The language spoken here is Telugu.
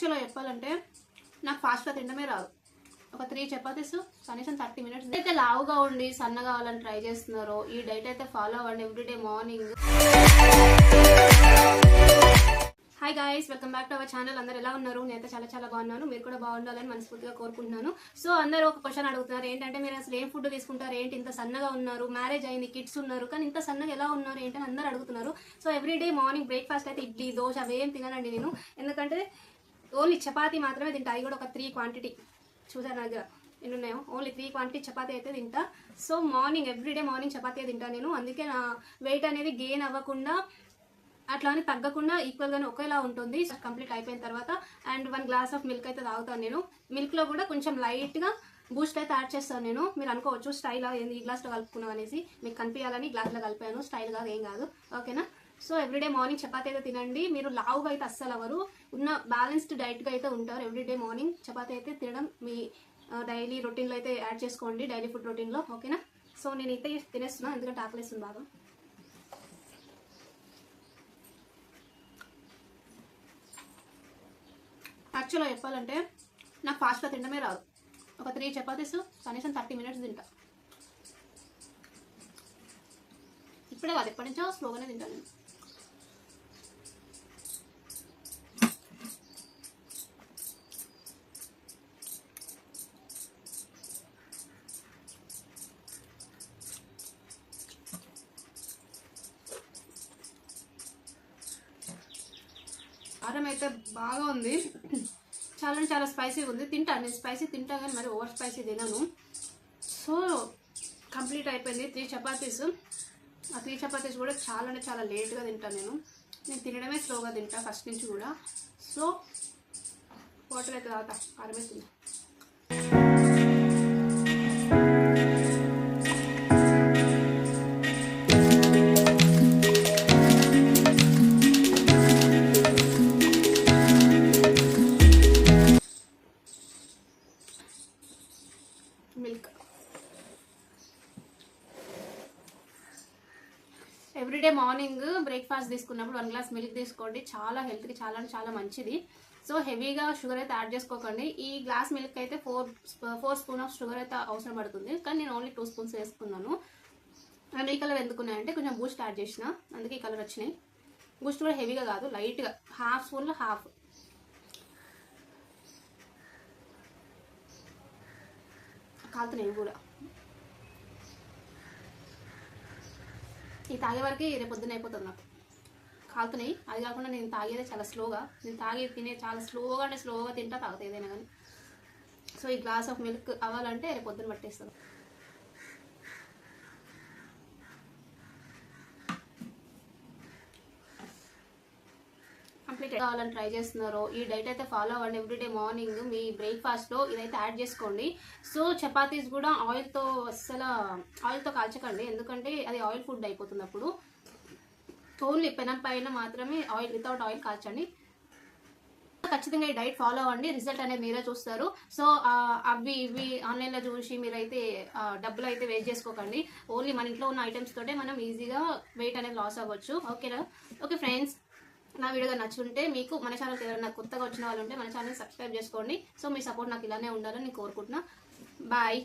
యాక్చువల్గా చెప్పాలంటే నాకు ఫాస్ట్గా తినడమే రాదు. ఒక త్రీ చపాతీస్ కనీసం థర్టీ మినిట్స్ అయితే లావుగా ఉండి సన్నగా కావాలని ట్రై చేస్తున్నారో ఈ డైట్ అయితే ఫాలో అవ్వండి everyday morning. Hi guys welcome back to our channel అందరు ఎలా ఉన్నారు? నేనైతే చాలా చాలా బాగున్నాను. మీరు కూడా బాగుండాలని మనస్ఫూర్తిగా కోరుకుంటున్నాను. సో అందరూ ఒక క్వశ్చన్ అడుగుతున్నారు. ఏంటంటే మీరు అసలు ఏం ఫుడ్ తీసుకుంటారు? ఏంటి ఇంత సన్నగా ఉన్నారు? మ్యారేజ్ అయింది కిడ్స్ ఉన్నారు. కానీ ఇంత సన్నగా ఎలా ఉన్నారు? ఏంటని అందరూ అడుగుతున్నారు. సో ఎవ్రీడే మార్నింగ్ బ్రేక్ఫాస్ట్ అయితే ఇడ్లీ దోశ అవేం తిననండి నేను. ఎందుకంటే ఓన్లీ చపాతీ మాత్రమే తింటా. అది కూడా ఒక త్రీ క్వాంటిటీ చూసారు నా దగ్గర ఎన్ని ఉన్నాయో ఓన్లీ త్రీ క్వాంటిటీ చపాతీ అయితే తింటా. So morning everyday morning chapati తింటా నేను. అందుకే నా వెయిట్ అనేది గెయిన్ అవ్వకుండా అట్లా అని తగ్గకుండా ఈక్వల్గానే ఒకేలా ఉంటుంది. కంప్లీట్ అయిపోయిన తర్వాత and one glass of milk అయితే తాగుతాను నేను. మిల్క్లో కూడా కొంచెం లైట్గా బూస్ట్ అయితే యాడ్ చేస్తాను నేను. మీరు అనుకోవచ్చు స్టైల్ ఏంది? ఈ గ్లాస్లో కలుపుకున్నాం అనేసి. మీకు కనిపించాలని గ్లాస్లో కలిపాను. స్టైల్గా ఏం కాదు. ఓకేనా సో ఎవ్రీడే మార్నింగ్ చపాతీ అయితే తినండి. మీరు లావుగా అయితే అస్సలు ఎవరు ఉన్న బ్యాలెన్స్డ్ డైట్గా అయితే ఉంటారు. ఎవ్రీడే మార్నింగ్ చపాతి అయితే తినడం మీ డైలీ రొటీన్లో అయితే యాడ్ చేసుకోండి. డైలీ ఫుడ్ రొటీన్లో ఓకేనా? సో నేనైతే తినేస్తున్నాను ఎందుకంటే ఆకలిస్తుంది బాగా. యాక్చువల్గా చెప్పాలంటే నాకు ఫాస్ట్గా తినడమే రాదు. ఒక త్రీ చపాతీస్ కనీసం థర్టీ మినిట్స్ తింటా. ఇప్పుడే కాదు. ఎప్పటి నుంచో స్లోగానే తింటాను నేను. కారం అయితే బాగా ఉంది. చాలా అంటే చాలా స్పైసీగా ఉంది. తింటాను నేను స్పైసీ తింటా కానీ మరి ఓవర్ స్పైసీ తినను. సో కంప్లీట్ అయిపోయింది. త్రీ చపాతీస్ ఆ త్రీ చపాతీస్ కూడా చాలా అంటే చాలా లేట్గా తింటాను నేను. నేను తినడమే స్లోగా తింటా ఫస్ట్ నుంచి కూడా. సో వాటర్ అయితే తాగుతా. కారమే తిన్నా. ఎవ్రీడే మార్నింగ్ బ్రేక్ఫాస్ట్ తీసుకున్నప్పుడు వన్ గ్లాస్ మిల్క్ తీసుకోండి. చాలా హెల్త్కి చాలా అంటే చాలా మంచిది. సో హెవీగా షుగర్ అయితే యాడ్ చేసుకోకండి. ఈ గ్లాస్ మిల్క్ అయితే four four spoon of sugar అయితే అవసరం పడుతుంది. కానీ నేను ఓన్లీ టూ స్పూన్స్ వేసుకున్నాను. అండ్ ఈ కలర్ ఎందుకున్నాయంటే కొంచెం బూస్ట్ యాడ్ చేసిన. అందుకే ఈ కలర్ వచ్చినాయి. బూస్ట్ కూడా హెవీగా కాదు లైట్గా. Half స్పూన్లో half. కాలుతున్నాయి కూడా. ఈ తాగే వరకు రేపు పొద్దున అయిపోతుంది నాకు. కాలుతున్నాయి. అది కాకుండా నేను తాగేదే చాలా స్లోగా నేను తాగే తినే చాలా స్లోగా అంటే స్లోగా తింటా తాగుతా ఏదైనా కానీ. సో ఈ గ్లాస్ ఆఫ్ మిల్క్ అవ్వాలంటే రేపు పొద్దున పట్టేస్తాను కంప్లీట్ కావాలని ట్రై చేస్తున్నారో ఈ డైట్ అయితే ఫాలో అవ్వండి. ఎవ్రీడే మార్నింగ్ మీ బ్రేక్ఫాస్ట్లో ఇదైతే యాడ్ చేసుకోండి. సో చపాతీస్ కూడా ఆయిల్తో అస్సలు ఆయిల్తో కాల్చకండి. ఎందుకంటే అది ఆయిల్ ఫుడ్ అయిపోతుంది అప్పుడు ఓన్లీ పెనం పైన మాత్రమే ఆయిల్ వితౌట్ ఆయిల్ కాల్చండి. ఖచ్చితంగా ఈ డైట్ ఫాలో అవ్వండి. రిజల్ట్ అనేది మీరే చూస్తారు. సో అవి ఇవి ఆన్లైన్లో చూసి మీరైతే డబ్బులు అయితే వేస్ట్ చేసుకోకండి. ఓన్లీ మన ఇంట్లో ఉన్న ఐటమ్స్ తోటే మనం ఈజీగా వెయిట్ అనేది లాస్ అవ్వచ్చు. ఓకేనా? Okay friends. నా వీడియో నచ్చుంటే మీకు మన ఛానల్కి ఎవరైనా కొత్తగా వచ్చిన వాళ్ళు ఉంటే మన ఛానల్ సబ్స్క్రైబ్ చేసుకోండి. సో మీ సపోర్ట్ నాకు ఇలానే ఉండాలని నేను కోరుకుంటున్నా. బాయ్